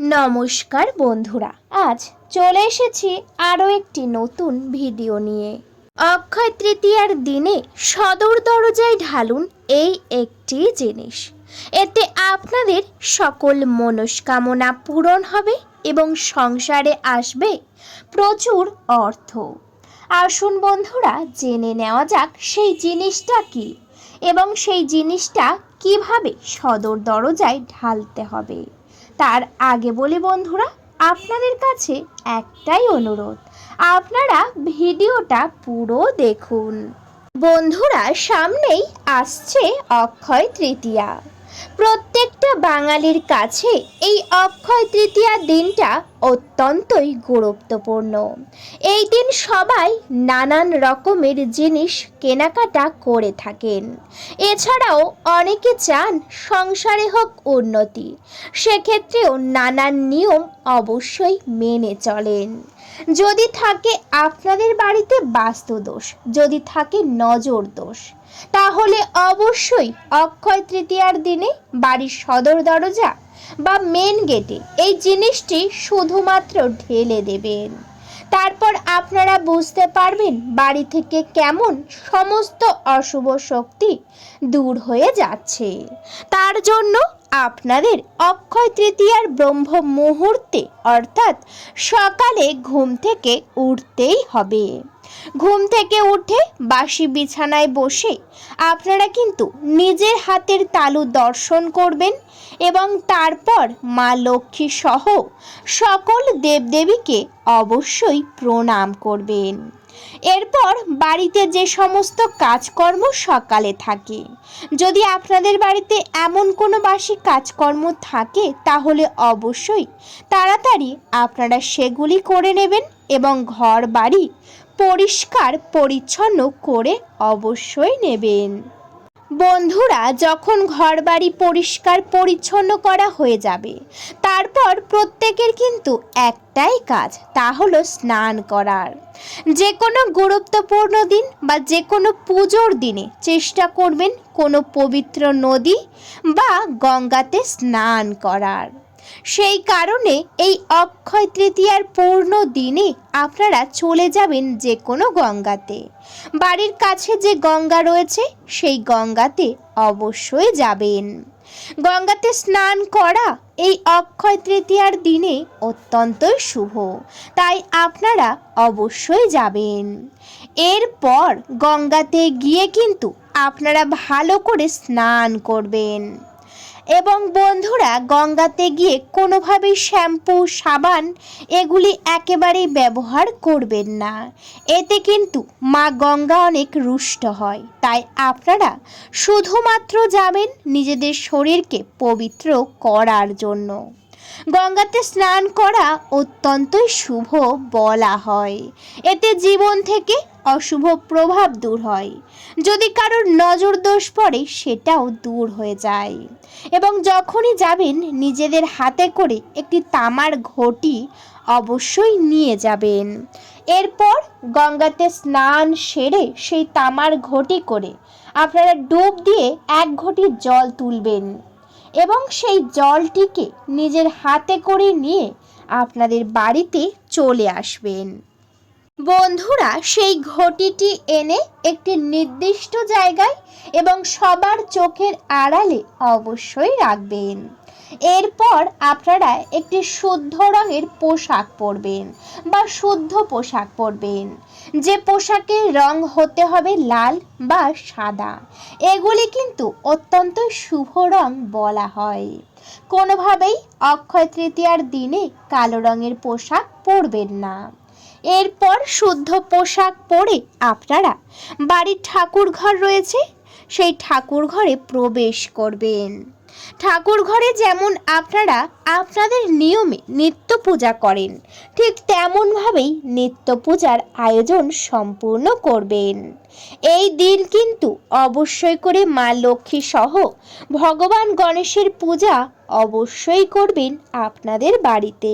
নমস্কার বন্ধুরা, আজ চলে এসেছি আরও একটি নতুন ভিডিও নিয়ে। অক্ষয় তৃতীয়ার দিনে সদর দরজায় ঢালুন এই একটি জিনিস। এতে আপনাদের সকল মনস্কামনা পূরণ হবে এবং সংসারে আসবে প্রচুর অর্থ। আসুন বন্ধুরা, জেনে নেওয়া যাক সেই জিনিসটা কি এবং সেই জিনিসটা কীভাবে সদর দরজায় ঢালতে হবে। তার আগে বলি বন্ধুরা, আপনাদের কাছে একটাই অনুরোধ, আপনারা ভিডিওটা পুরো দেখুন। বন্ধুরা, সামনেই আসছে অক্ষয় তৃতীয়া। প্রত্যেকটা বাঙালির কাছে এই অক্ষয় তৃতীয়া দিনটা অত্যন্তই গুরুত্বপূর্ণ। এই দিন সবাই নানান রকমের জিনিস কেনাকাটা করে থাকেন। এছাড়াও অনেকে চান সংসারে হোক উন্নতি, সেক্ষেত্রেও নানান নিয়ম অবশ্যই মেনে চলেন। যদি থাকে আপনাদের বাড়িতে বাস্তুদোষ, যদি থাকে নজর দোষ তাহলে অবশ্যই অক্ষয় তৃতীয়ার দিনে বাড়ির সদর দরজা বা মেন গেটে এই জিনিসটি শুধুমাত্র ঢেলে দেবেন। তারপর আপনারা বুঝতে পারবেন বাড়ি থেকে কেমন সমস্ত অশুভ শক্তি দূর হয়ে যাচ্ছে। তার জন্য আপনাদের অক্ষয় তৃতীয়ার ব্রহ্ম মুহূর্তে অর্থাৎ সকালে ঘুম থেকে উঠতেই হবে। ঘুম থেকে উঠে বাসি বিছানায় বসে আপনারা কিন্তু নিজের হাতের তালু দর্শন করবেন এবং তারপর মা লক্ষ্মী সহ সকল দেবদেবীকে অবশ্যই প্রণাম করবেন। এরপর বাড়িতে যে সমস্ত কাজকর্ম সকালে থাকে। যদি আপনাদের বাড়িতে এমন কোনো বাসি কাজকর্ম থাকে, তাহলে অবশ্যই তাড়াতাড়ি আপনারা সেগুলি করে নেবেন এবং ঘর বাড়ি পরিষ্কার পরিচ্ছন্ন করে অবশ্যই নেবেন। বন্ধুরা, যখন ঘরবাড়ি পরিষ্কার পরিচ্ছন্ন করা হয়ে যাবে, তারপর প্রত্যেকের কিন্তু একটাই কাজ, তা হলো স্নান করার। যে কোনো গুরুত্বপূর্ণ দিন বা যে কোনো পুজোর দিনে চেষ্টা করবেন কোনো পবিত্র নদী বা গঙ্গাতে স্নান করার। সেই কারণে এই অক্ষয় তৃতীয়ার পূর্ণ দিনে আপনারা চলে যাবেন যে কোনো গঙ্গাতে। বাড়ির কাছে যে গঙ্গা রয়েছে, সেই গঙ্গাতে অবশ্যই যাবেন। গঙ্গাতে স্নান করা এই অক্ষয় তৃতীয়ার দিনে অত্যন্তই শুভ, তাই আপনারা অবশ্যই যাবেন। এরপর গঙ্গাতে গিয়ে কিন্তু আপনারা ভালো করে স্নান করবেন। এবং বন্ধুরা গঙ্গাতে গিয়ে কোনোভাবেই শ্যাম্পু, সাবান এগুলি একেবারেই ব্যবহার করবেন না। এতে কিন্তু মা গঙ্গা অনেক রুষ্ট হয়। তাই আপনারা শুধুমাত্র যাবেন নিজেদের শরীরকে পবিত্র করার জন্য। গঙ্গাতে স্নান করা অত্যন্তই শুভ বলা হয়। এতে জীবন থেকে অশুভ প্রভাব দূর হয়। যদি কারোর নজর দোষ পড়ে, সেটাও দূর হয়ে যায়। এবং যখনই যাবেন, নিজেদের হাতে করে একটি তামার ঘটি অবশ্যই নিয়ে যাবেন। এরপর গঙ্গাতে স্নান সেরে সেই তামার ঘটি করে আপনারা ডুব দিয়ে এক ঘটি জল তুলবেন। এবং সেই জলটিকে নিজের হাতে করে নিয়ে আপনাদের বাড়িতে চলে আসবেন। বন্ধুরা, সেই ঘটিটি এনে একটি নির্দিষ্ট জায়গায় এবং সবার চোখের আড়ালে অবশ্যই রাখবেন। এরপর আপনারা একটি শুদ্ধ রঙের পোশাক পরবেন বা শুদ্ধ পোশাক পরবেন। যে পোশাকের রং হতে হবে লাল বা সাদা, এগুলি কিন্তু অত্যন্ত শুভ রং বলা হয়। কোনোভাবেই অক্ষয় তৃতীয়ার দিনে কালো রঙের পোশাক পরবেন না। এরপর শুদ্ধ পোশাক পরে আপনারা বাড়ির ঠাকুর ঘর রয়েছে, সেই ঠাকুর ঘরে প্রবেশ করবেন। ঠাকুর ঘরে যেমন আপনারা আপনাদের নিয়মে নিত্য পূজা করেন, ঠিক তেমনভাবেই নিত্য পূজার আয়োজন সম্পূর্ণ করবেন। এই দিন কিন্তু অবশ্যই করে মা লক্ষ্মী সহ ভগবান গণেশের পূজা অবশ্যই করবেন আপনাদের বাড়িতে।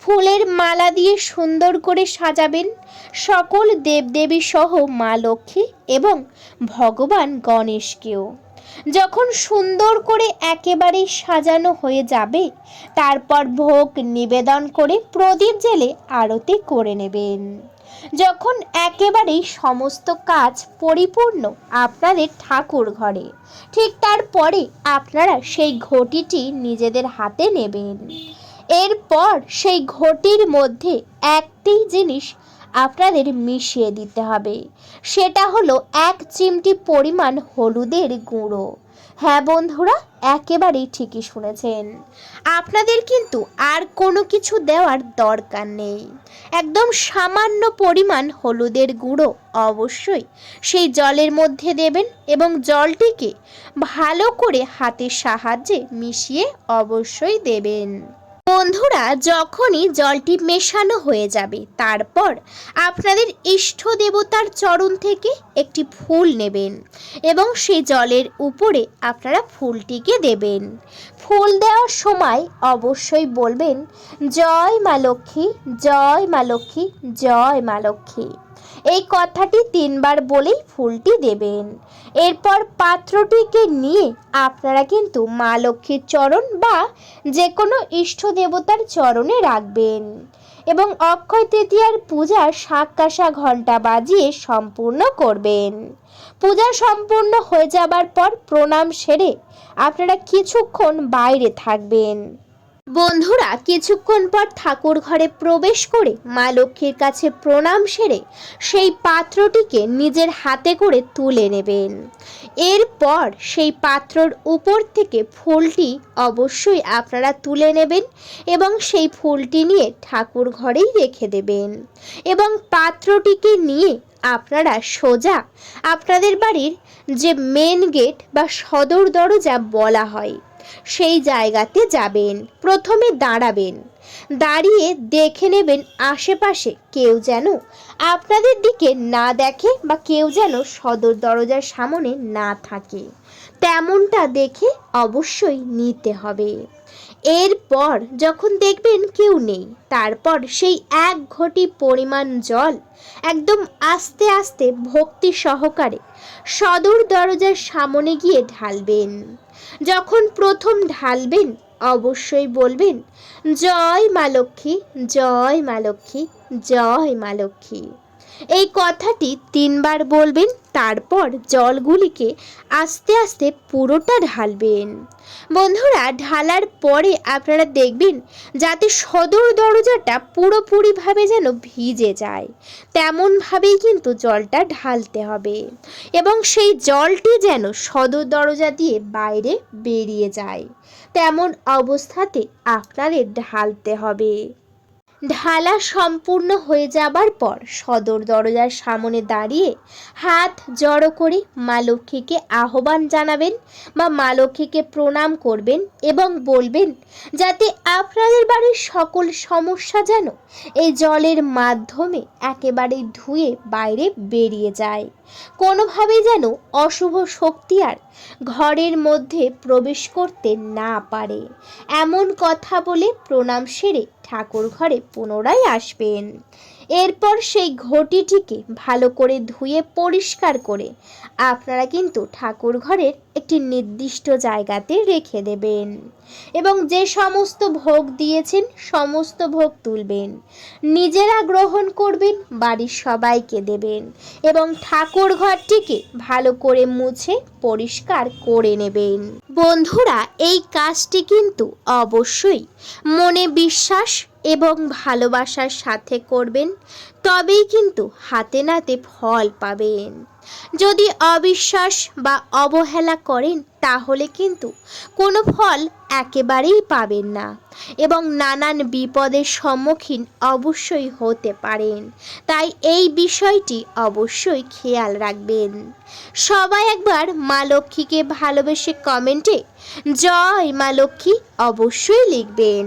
ফুলের মালা দিয়ে সুন্দর করে সাজাবেন সকল দেবদেবী সহ মা লক্ষ্মী এবং ভগবান গণেশকেও। যখন সুন্দর করে একেবারেই সাজানো হয়ে যাবে, তারপর ভোগ নিবেদন করে প্রদীপ জেলে আরতি করে নেবেন। যখন একেবারেই সমস্ত কাজ পরিপূর্ণ আপনাদের ঠাকুর ঘরে, ঠিক তারপরে আপনারা সেই ঘটিটি নিজেদের হাতে নেবেন। এরপর সেই ঘটির মধ্যে একটি জিনিস আপনাদের মিশিয়ে দিতে হবে। সেটা হলো এক চিমটি পরিমাণ হলুদের গুঁড়ো। হ্যাঁ বন্ধুরা, একেবারেই ঠিকই শুনেছেন। আপনাদের কিন্তু আর কোনো কিছু দেওয়ার দরকার নেই। একদম সামান্য পরিমাণ হলুদের গুঁড়ো অবশ্যই সেই জলের মধ্যে দেবেন এবং জলটিকে ভালো করে হাতের সাহায্যে মিশিয়ে অবশ্যই দেবেন। বন্ধুরা, যখনই জলটি মেশানো হয়ে যাবে, তারপর আপনাদের ইষ্ট দেবতার চরণ থেকে একটি ফুল নেবেন এবং সেই জলের উপরে আপনারা ফুলটিকে দেবেন। ফুল দেওয়ার সময় অবশ্যই বলবেন, জয় মা লক্ষ্মী, জয় মা লক্ষ্মী, জয় মা লক্ষ্মী। এই কথাটি তিনবার বলেই ফুলটি দেবেন। এরপর পাত্রটিকে নিয়ে আপনারা কিন্তু মা লক্ষ্মীর চরণ বা যে কোনো ইষ্ট দেবতার চরণে রাখবেন এবং অক্ষয় তৃতীয়ার পূজা শাক কাঁসা ঘণ্টা বাজিয়ে সম্পূর্ণ করবেন। পূজা সম্পূর্ণ হয়ে যাবার পর প্রণাম সেরে আপনারা কিছুক্ষণ বাইরে থাকবেন। বন্ধুরা, কিছুক্ষণ পর ঠাকুর ঘরে প্রবেশ করে মা লক্ষ্মীর কাছে প্রণাম সেরে সেই পাত্রটিকে নিজের হাতে করে তুলে নেবেন। এরপর সেই পাত্রর উপর থেকে ফুলটি অবশ্যই আপনারা তুলে নেবেন এবং সেই ফুলটি নিয়ে ঠাকুর ঘরেই রেখে দেবেন এবং পাত্রটিকে নিয়ে আপনারা সোজা আপনাদের বাড়ির যে মেন গেট বা সদর দরজা বলা হয় সেই জায়গাতে যাবেন, প্রথমে দাঁড়াবেন। দাঁড়িয়ে দেখে নেবেন আশেপাশে কেউ যেন আপনাদের দিকে না দেখে বা কেউ যেন সদর দরজার সামনে না থাকে। তেমনটা দেখে অবশ্যই নিতে হবে। এরপর যখন দেখবেন কেউ নেই, তারপর সেই এক ঘটি পরিমাণ জল একদম আস্তে আস্তে ভক্তি সহকারে সদর দরজার সামনে গিয়ে ঢালবেন। যখন প্রথম ঢালবেন অবশ্যই বলবেন জয় মা লক্ষ্মী জয় মা লক্ষ্মী জয় মা লক্ষ্মী। এই কথাটি তিনবার বলবেন, তারপর জলগুলিকে আস্তে আস্তে পুরোটা ঢালবেন। বন্ধুরা, ঢালার পরে আপনারা দেখবেন যাতে সদর দরজাটা পুরোপুরিভাবে যেন ভিজে যায়, তেমনভাবেই কিন্তু জলটা ঢালতে হবে এবং সেই জলটি যেন সদর দরজা দিয়ে বাইরে বেরিয়ে যায়, তেমন অবস্থাতে আপনাদের ঢালতে হবে। ঢালা সম্পূর্ণ হয়ে যাবার পর সদর দরজার সামনে দাঁড়িয়ে হাত জড়ো করে মা লক্ষ্মীকে আহ্বান জানাবেন বা মা লক্ষ্মীকে প্রণাম করবেন এবং বলবেন, যাতে আপনাদের বাড়ির সকল সমস্যা যেন এই জলের মাধ্যমে একেবারে ধুয়ে বাইরে বেরিয়ে যায়। কোনোভাবেই যেন অশুভ শক্তি আর ঘরের মধ্যে প্রবেশ করতে না পারে। এমন কথা বলে প্রণাম সেরে ঠাকুর ঘরে পুনরায় আসবেন। এরপর সেই ঘটিটিকে ভালো করে ধুয়ে পরিষ্কার করে আপনারা কিন্তু ঠাকুর ঘরের একটি নির্দিষ্ট জায়গাতে রেখে দেবেন। এবং যে সমস্ত ভোগ দিয়েছেন, সমস্ত ভোগ তুলবেন। নিজেরা গ্রহণ করবেন, বাড়ির সবাইকে দেবেন এবং ঠাকুর ঘরটিকে ভালো করে মুছে পরিষ্কার করে নেবেন। বন্ধুরা, এই কাজটি কিন্তু অবশ্যই মনে বিশ্বাস এবং ভালোবাসার সাথে করবেন। তবেই কিন্তু হাতে নাতে ফল পাবেন। যদি অবিশ্বাস বা অবহেলা করেন, তাহলে কিন্তু কোনো ফল একেবারেই পাবেন না এবং নানান বিপদের সম্মুখীন অবশ্যই হতে পারেন। তাই এই বিষয়টি অবশ্যই খেয়াল রাখবেন। সবাই একবার মা লক্ষ্মীকে ভালোবেসে কমেন্টে জয় মা লক্ষ্মী অবশ্যই লিখবেন।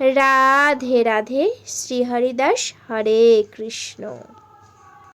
রাধে রাধে শ্রীহরিদাস হরে কৃষ্ণ।